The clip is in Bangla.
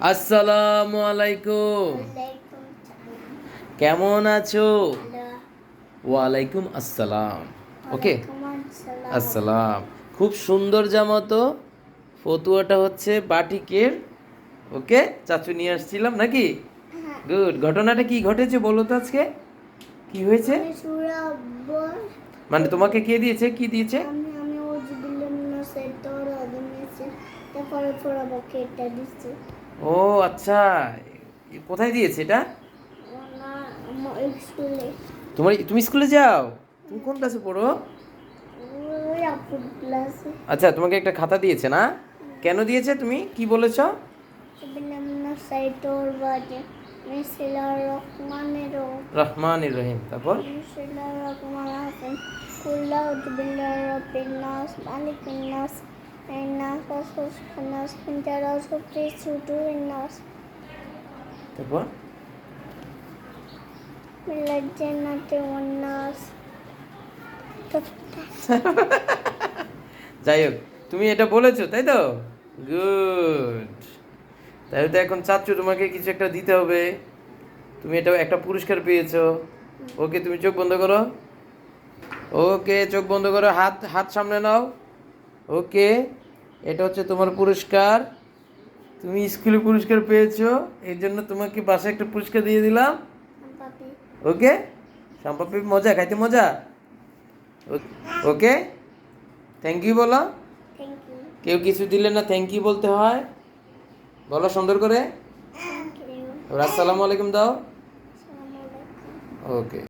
আসসালামু আলাইকুম। কেমন আছো? ওয়ালাইকুম আসসালাম। ওকে? আসসালাম। খুব সুন্দর জামা তো। ফতুয়াটা হচ্ছে বাটিকের। ওকে? চাচু নিয়ে আসছিলাম নাকি? গুড। ঘটনাটা কি ঘটেছে বলো তো আজকে? কি হয়েছে? মানে তোমাকে কে দিয়েছে? কি দিয়েছে। ও আচ্ছা। কোথায় দিয়েছে এটা? তোমার তুমি স্কুলে যাও। তুমি কোন ক্লাসে পড়ো? আচ্ছা তোমাকে একটা খাতা দিয়েছে না? কেন দিয়েছে তুমি? কি বলেছ? রহমানের রহমান রহিম। তারপর? রহমান কুল্লা ওজবিল্লাহ রব্বিন নাস মালিকিন নাস الناس وصف الناس كنت راسك في صدور الناس তারপর من الجنة والناس যাই হোক তুমি এটা বলেছো তাই তো গুড তাহলে তো এখন চাচ্ছ তোমাকে কিছু একটা দিতে হবে তুমি এটা একটা পুরস্কার পেয়েছো ওকে তুমি চোখ বন্ধ করো ওকে চোখ বন্ধ করো হাত হাত সামনে নাও ওকে এটা হচ্ছে তোমার পুরস্কার। তুমি স্কুলে পুরস্কার পেয়েছ এই জন্য তোমাকে বাসায় একটা পুরস্কার দিয়ে দিলাম। ওকে? সম্পাপি মজা খাইতে মজা? ওকে? থ্যাংক ইউ বলো। কেউ কিছু দিলে না থ্যাংক ইউ বলতে হয়। বলো সুন্দর করে। আসসালামু আলাইকুম দাও। ওকে।